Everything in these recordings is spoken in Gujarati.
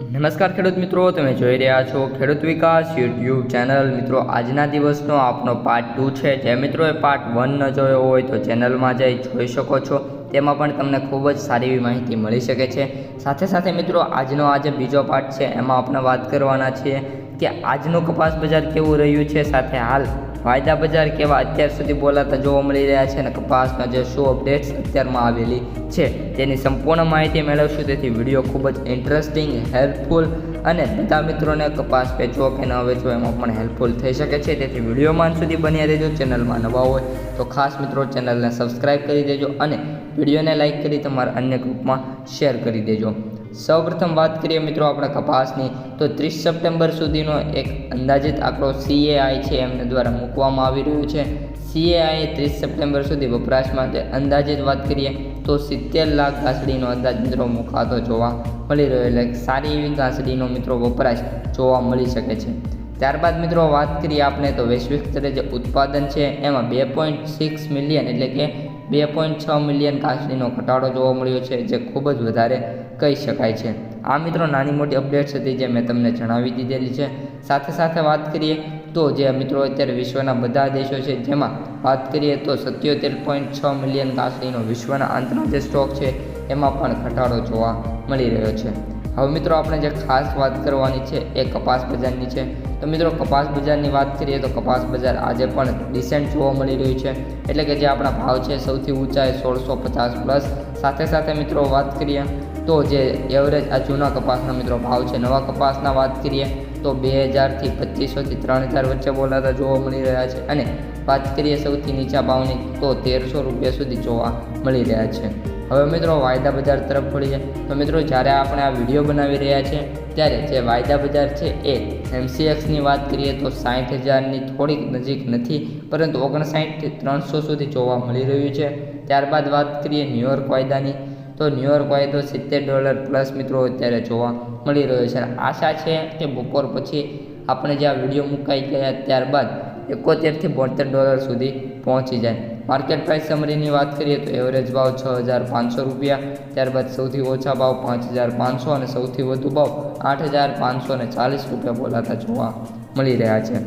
નમસ્કાર ખેડૂત મિત્રો, તમે જોઈ રહ્યા છો ખેડૂત વિકાસ યુટ્યુબ ચેનલ. મિત્રો, આજના દિવસનો આપનો પાર્ટ ટુ છે. જે મિત્રોએ પાર્ટ વન ન જોયો હોય તો ચેનલમાં જઈ જોઈ શકો છો. તેમાં પણ તમને ખૂબ જ સારી એવી માહિતી મળી શકે છે. સાથે સાથે મિત્રો, આજનો આજે બીજો પાર્ટ છે. એમાં આપણે વાત કરવાના છીએ કે આજનું કપાસ બજાર કેવું રહ્યું છે? સાથે હાલ વાયદા બજાર કેવા અત્યાર સુધી બોલાતા જોવા મળી રહ્યા છે અને કપાસના જે શો અપડેટ્સ અત્યારમાં આવેલી છે, તેની સંપૂર્ણ માહિતી મેળવશું. તેથી વીડિયો ખૂબ જ ઇન્ટરેસ્ટિંગ હેલ્પફુલ અને બધા મિત્રોને કપાસ વેચવો કે ન વેચવો એમાં પણ હેલ્પફુલ થઈ શકે છે. તેથી વિડીયોમાં સુધી બન્યા રહેજો. ચેનલમાં નવા હોય તો ખાસ મિત્રો ચેનલને સબસ્ક્રાઈબ કરી દેજો અને વિડીયોને લાઇક કરી તમારા અન્ય ગ્રુપમાં શેર કરી દેજો. સૌપ્રથમ વાત કરીએ મિત્રો આપણે કપાસની, તો ત્રીસ સપ્ટેમ્બર સુધીનો એક અંદાજિત આંકડો સીએઆઈ છે એમને દ્વારા મૂકવામાં આવી રહ્યું છે. સીએઆઈ ત્રીસ સપ્ટેમ્બર સુધી વપરાશ માટે અંદાજિત વાત કરીએ, તો સિત્તેર લાખ ઘાસડીનો અંદાજ મિત્રો મુકાતો જોવા મળી રહ્યો એટલે સારી એવી ઘાસડીનો મિત્રો વપરાશ જોવા મળી શકે છે. ત્યારબાદ મિત્રો વાત કરીએ આપણે, તો વૈશ્વિક સ્તરે જે ઉત્પાદન છે, એમાં બે પોઈન્ટ સિક્સ મિલિયન એટલે કે બે પોઈન્ટ છ મિલિયન કાસડીનો ઘટાડો જોવા મળ્યો છે, જે ખૂબ જ વધારે કહી શકાય છે. આ મિત્રો, નાની મોટી અપડેટ્સ હતી જે મેં તમને જણાવી દીધેલી છે. સાથે સાથે વાત કરીએ તો જે મિત્રો અત્યારે વિશ્વના બધા દેશો છે, જેમાં વાત કરીએ તો સત્યોતેર પોઈન્ટ છ મિલિયન કાસડીનો વિશ્વના જે સ્ટોક છે, એમાં પણ ઘટાડો જોવા મળી રહ્યો છે. હવે મિત્રો આપણે જે ખાસ વાત કરવાની છે એ કપાસ બજારની છે. તો મિત્રો કપાસ બજારની વાત કરીએ તો કપાસ બજાર આજે પણ ડિસેન્ટ જોવા મળી રહ્યું છે. એટલે કે જે આપણા ભાવ છે સૌથી ઊંચા એ સોળસો પચાસ પ્લસ સાથે સાથે મિત્રો વાત કરીએ તો જે એવરેજ આ જૂના કપાસના મિત્રો ભાવ છે, નવા કપાસના વાત કરીએ તો બે હજારથી પચીસોથી ત્રણ હજાર વચ્ચે બોલાતા જોવા મળી રહ્યા છે. અને વાત કરીએ સૌથી નીચા ભાવની તો તેરસો રૂપિયા સુધી જોવા મળી રહ્યા છે. હવે મિત્રો વાયદા બજાર તરફ વળીએ તો મિત્રો જ્યારે આપણે આ વીડિયો બનાવી રહ્યા છીએ ત્યારે જે વાયદા બજાર છે એ એમસીએક્સની વાત કરીએ તો સાઠ હજારની થોડીક નજીક નથી, પરંતુ ઓગણસાઠથી ત્રણસો સુધી જોવા મળી રહ્યું છે. ત્યારબાદ વાત કરીએ ન્યુયોર્ક વાયદાની, તો ન્યુયોર્ક વાયદો સિત્તેર ડોલર પ્લસ મિત્રો અત્યારે જોવા મળી રહ્યો છે. આશા છે કે બપોર પછી આપણે જે આ વીડિયો મુકાઈ ગયા ત્યારબાદ એકોતેરથી બોતેર ડોલર સુધી પહોંચી જાય. માર્કેટ પ્રાઇસ સમરીની વાત કરીએ તો એવરેજ ભાવ છ હજાર પાંચસો રૂપિયા, ત્યારબાદ સૌથી ઓછા ભાવ પાંચ હજાર પાંચસો અને સૌથી વધુ ભાવ આઠ હજાર પાંચસો ને ચાલીસ રૂપિયા બોલાતા જોવા મળી રહ્યા છે.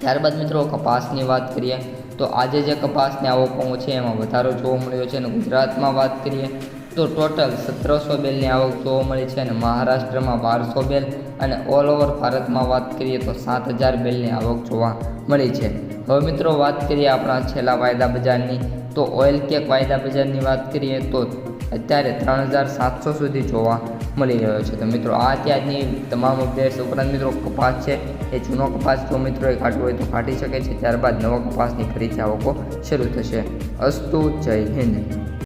ત્યારબાદ મિત્રો કપાસની વાત કરીએ તો આજે જે કપાસની આવકો છે એમાં વધારો જોવા મળ્યો છે અને ગુજરાતમાં વાત કરીએ તો ટોટલ સત્તરસો બેલની આવક જોવા મળી છે અને મહારાષ્ટ્રમાં બારસો બેલ અને ઓલ ઓવર ભારતમાં વાત કરીએ તો સાત હજાર બેલની આવક જોવા મળી છે. હવે મિત્રો વાત કરીએ આપણા છેલ્લા વાયદા બજારની. તો ઓઇલ કેક વાયદા બજારની વાત કરીએ તો અત્યારે ત્રણ હજાર સાતસો સુધી જોવા મળી રહ્યો છે. તો મિત્રો આ ત્યાંની તમામ અપડેટ્સ ઉપરાંત મિત્રો કપાસ છે. એ જૂનો કપાસ જો મિત્રોએ કાઢવો હોય તો કાઢી શકે છે. ત્યારબાદ નવા કપાસની ફરીથી આવકો શરૂ થશે. અસ્તુ જય હિન્દ.